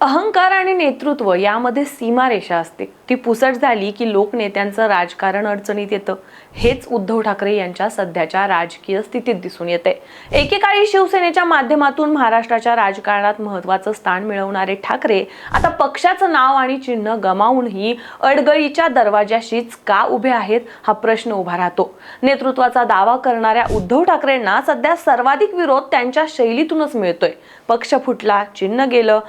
अहंकार आणि नेतृत्व यामध्ये सीमारेषा असते. ती पुसट झाली की लोकनेत्यांचं राजकारण अडचणीत येतं. हेच उद्धव ठाकरे यांच्या सध्याच्या राजकीय स्थितीत दिसून येते एकेकाळी शिवसेनेच्या माध्यमातून महाराष्ट्राच्या राजकारणात महत्वाचं स्थान मिळवणारे ठाकरे आता पक्षाचं नाव आणि चिन्ह गमावूनही अडगळीच्या दरवाजाशीच का उभे आहेत हा प्रश्न उभा राहतो. नेतृत्वाचा दावा करणाऱ्या उद्धव ठाकरेंना सध्या सर्वाधिक विरोध त्यांच्या शैलीतूनच मिळतोय. पक्ष फुटला चिन्ह गेलं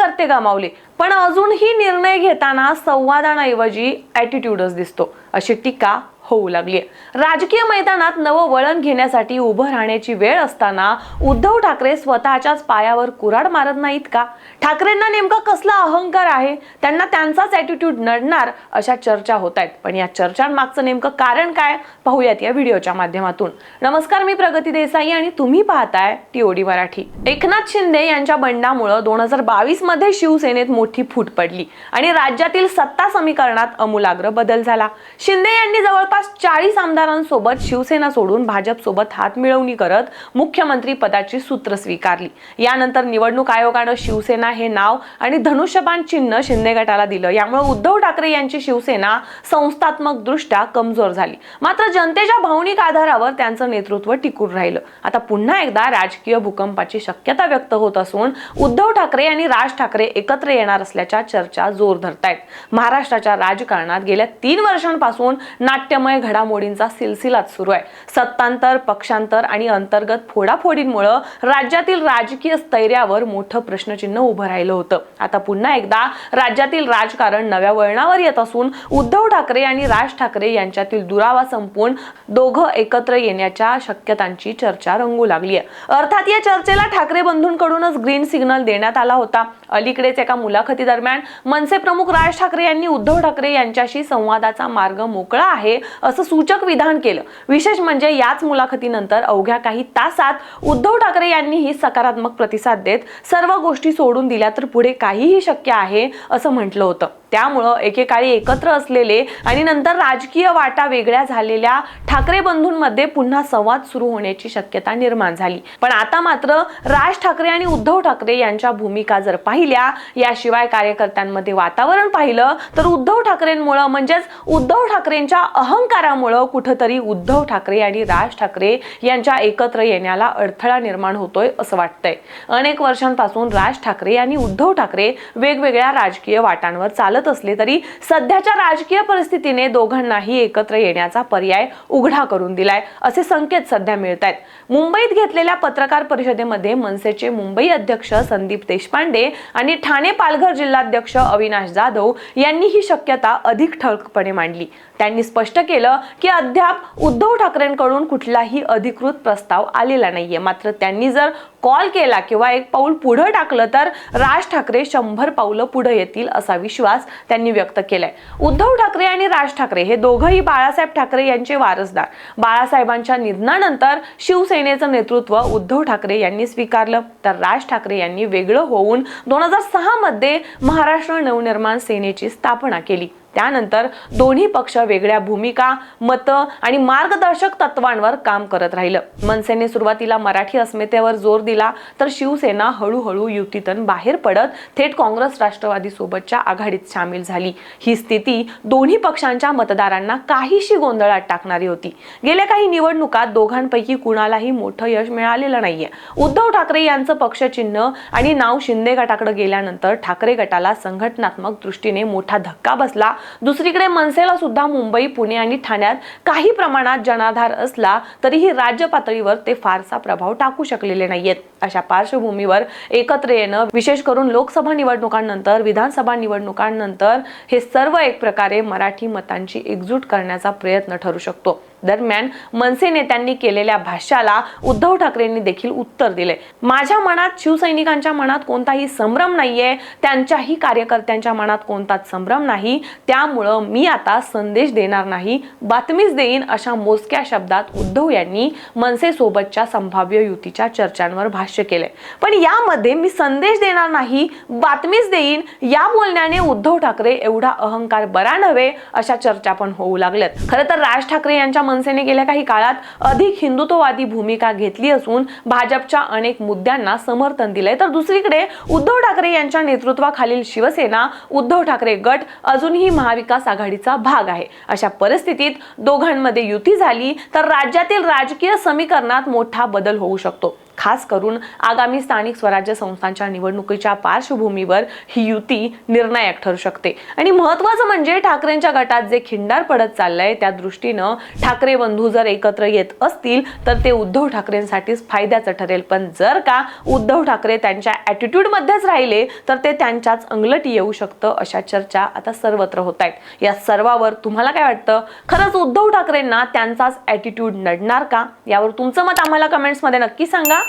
कार्यकर्ते गमावले पण अजूनही निर्णय घेताना संवादाऐवजी ॲटिट्यूडच दिसतो. अशी टीका होऊ लागली. राजकीय मैदानात नवं वळण घेण्यासाठी उभं राहण्याची वेळ असताना उद्धव ठाकरे स्वतःच्याच पायावर कुऱ्हाड मारत नाहीत का? ठाकरेंना नेमका कसला अहंकार आहे? त्यांना त्यांचाच ॲटिट्यूड नडणार अशा चर्चा होत आहेत. पण या चर्चांमागचं नेमकं कारण काय? पाहूयात या व्हिडिओच्या माध्यमातून. नमस्कार मी प्रगती देसाई आणि तुम्ही पाहताय टीओडी मराठी. एकनाथ शिंदे यांच्या बंडामुळं दोन हजार बावीसमध्ये शिवसेनेत मोठी फूट पडली आणि राज्यातील सत्ता समीकरणात अमूलाग्र बदल झाला. शिंदे यांनी जवळपास चाळीस आमदारांसोबत शिवसेना सोडून भाजपसोबत हात मिळवणी करत मुख्यमंत्री पदाची सूत्र स्वीकारली. यानंतर निवडणूक आयोगानं शिवसेना हे नाव आणि धनुष्यबाण चिन्ह शिंदे गटाला दिलं. यामुळे उद्धव ठाकरे यांची शिवसेना संस्थात्मक दृष्ट्या कमजोर झाली. मात्र जनतेच्या भावनिक आधारावर त्यांचं नेतृत्व टिकून राहिलं. आता पुन्हा एकदा राजकीय भूकंपाची शक्यता व्यक्त होत असून उद्धव ठाकरे आणि राज ठाकरे एकत्र येणार असल्याच्या चर्चा जोर धरतायत. महाराष्ट्राच्या राजकारणात गेल्या तीन वर्षांपासून नाट्य नाट्यमय घडामोडींचा सिलसिलाच सुरू आहे. सत्तांतर पक्षांतर आणि अंतर्गत फोडाफोडींमुळं राज्यातील राजकीय स्थैर्यावर मोठं प्रश्नचिन्ह उभं राहिलं होतं. आता पुन्हा एकदा राज्यातील राजकारण नव्या वळणावर येत असून उद्धव ठाकरे आणि राज ठाकरे यांच्यातील दुरावा संपून दोघं एकत्र येण्याच्या शक्यतांची चर्चा रंगू लागली आहे. अर्थात या चर्चेला ठाकरे बंधूंकडूनच ग्रीन सिग्नल देण्यात आला होता. अलीकडेच एका मुलाखती दरम्यान मनसे प्रमुख राज ठाकरे यांनी उद्धव ठाकरे यांच्याशी संवादाचा मार्ग मोकळा आहे असं सूचक विधान केलं. विशेष म्हणजे याच मुलाखतीनंतर अवघ्या काही तासात उद्धव ठाकरे यांनीही सकारात्मक प्रतिसाद देत सर्व गोष्टी सोडून दिल्या तर पुढे काहीही शक्य आहे असं म्हटलं होतं. त्यामुळं एकेकाळी एकत्र असलेले आणि नंतर राजकीय वाटा वेगळ्या झालेल्या ठाकरे बंधूंमध्ये पुन्हा संवाद सुरू होण्याची शक्यता निर्माण झाली. पण आता मात्र राज ठाकरे आणि उद्धव ठाकरे यांच्या भूमिका जर पाहिल्या याशिवाय कार्यकर्त्यांमध्ये वातावरण पाहिलं तर उद्धव ठाकरेंमुळं म्हणजेच उद्धव ठाकरेंच्या अहंकारामुळं कुठंतरी उद्धव ठाकरे आणि राज ठाकरे यांच्या एकत्र येण्याला अडथळा निर्माण होतोय असं वाटतंय. अनेक वर्षांपासून राज ठाकरे आणि उद्धव ठाकरे वेगवेगळ्या राजकीय वाटांवर चालत असले तरी सध्याच्या राजकीय परिस्थितीने दोघांनाही एकत्र येण्याचा पर्याय उघडा करून दिलाय असे संकेत सध्या मिळत आहेत मुंबईत घेतलेल्या पत्रकार परिषदेमध्ये मनसेचे मुंबई अध्यक्ष संदीप देशपांडे आणि ठाणे पालघर जिल्हाध्यक्ष अविनाश जाधव यांनी ही शक्यता अधिक ठळकपणे मांडली. त्यांनी स्पष्ट केलं की अद्याप उद्धव ठाकरेंकडून कुठलाही अधिकृत प्रस्ताव आलेला नाहीये. मात्र त्यांनी जर कॉल केला किंवा एक पाऊल पुढं टाकलं तर राज ठाकरे शंभर पावलं पुढे येतील असा विश्वास त्यांनी व्यक्त केलाय. उद्धव ठाकरे आणि राज ठाकरे हे दोघंही बाळासाहेब ठाकरे यांचे वारसदार. बाळासाहेबांच्या निधनानंतर शिवसेनेचं नेतृत्व उद्धव ठाकरे यांनी स्वीकारलं. तर राज ठाकरे यांनी वेगळं होऊन दोन हजार सहा मध्ये महाराष्ट्र नवनिर्माण सेनेची स्थापना केली. त्यानंतर दोन्ही पक्ष वेगळ्या भूमिका मतं आणि मार्गदर्शक तत्वांवर काम करत राहिलं. मनसेने सुरुवातीला मराठी अस्मितेवर जोर दिला तर शिवसेना हळूहळू युतीतून बाहेर पडत थेट काँग्रेस राष्ट्रवादी सोबतच्या आघाडीत सामील झाली. ही स्थिती दोन्ही पक्षांच्या मतदारांना काहीशी गोंधळात टाकणारी होती. गेल्या काही निवडणुकात दोघांपैकी कुणालाही मोठं यश मिळालेलं नाहीये. उद्धव ठाकरे यांचं पक्षचिन्ह आणि नाव शिंदे गटाकडे गेल्यानंतर ठाकरे गटाला संघटनात्मक दृष्टीने मोठा धक्का बसला. दुसरीकडे मनसेला सुद्धा मुंबई पुणे आणि ठाण्यात काही प्रमाणात जनाधार असला तरीही राज्य पातळीवर ते फारसा प्रभाव टाकू शकलेले नाहीयेत. अशा पार्श्वभूमीवर एकत्र येणं विशेष करून लोकसभा निवडणुकांनंतर विधानसभा निवडणुकांनंतर हे सर्व एक प्रकारे मराठी मतांची एकजूट करण्याचा प्रयत्न ठरू शकतो. दरम्यान मनसे नेत्यांनी केलेल्या भाष्याला उद्धव ठाकरेंनी देखील उत्तर दिले. माझ्या मनात शिवसैनिकांच्या मनात कोणताही संभ्रम नाहीये त्यांच्याही कार्यकर्त्यांच्या मनात कोणताच संभ्रम नाही त्यामुळं मी आता संदेश देणार नाही बातमीच देईन अशा मोजक्या शब्दात उद्धव यांनी मनसे सोबतच्या संभाव्य युतीच्या चर्चांवर भाष्य भाष्य केलंय. पण यामध्ये मी संदेश देणार नाही बातमीच देईन या बोलण्याने उद्धव ठाकरे एवढा अहंकार बरा नव्हे अशा चर्चा पण होऊ लागल्यात. खरं तर राज ठाकरे यांच्या मनसेने गेल्या काही काळात अधिक हिंदुत्ववादी भूमिका घेतली असून भाजपच्या अनेक मुद्द्यांना समर्थन दिलंय. तर दुसरीकडे उद्धव ठाकरे यांच्या नेतृत्वाखालील शिवसेना उद्धव ठाकरे गट अजूनही महाविकास आघाडीचा भाग आहे. अशा परिस्थितीत दोघांमध्ये युती झाली तर राज्यातील राजकीय समीकरणात मोठा बदल होऊ शकतो. खास करून आगामी स्थानिक स्वराज्य संस्थांच्या निवडणुकीच्या पार्श्वभूमीवर ही युती निर्णायक ठरू शकते. आणि महत्वाचं म्हणजे ठाकरेंच्या गटात जे खिंडार पडत चाललंय त्या दृष्टीनं ठाकरे बंधू जर एकत्र येत असतील तर ते उद्धव ठाकरेंसाठीच फायद्याचं ठरेल. पण जर का उद्धव ठाकरे त्यांच्या ॲटिट्यूडमध्येच राहिले तर ते त्यांच्याच अंगलटी येऊ शकतं अशा चर्चा आता सर्वत्र होत आहेत या सर्वावर तुम्हाला काय वाटतं? खरंच उद्धव ठाकरेंना त्यांचाच ॲटिट्यूड नडणार का? यावर तुमचं मत आम्हाला कमेंट्समध्ये नक्की सांगा.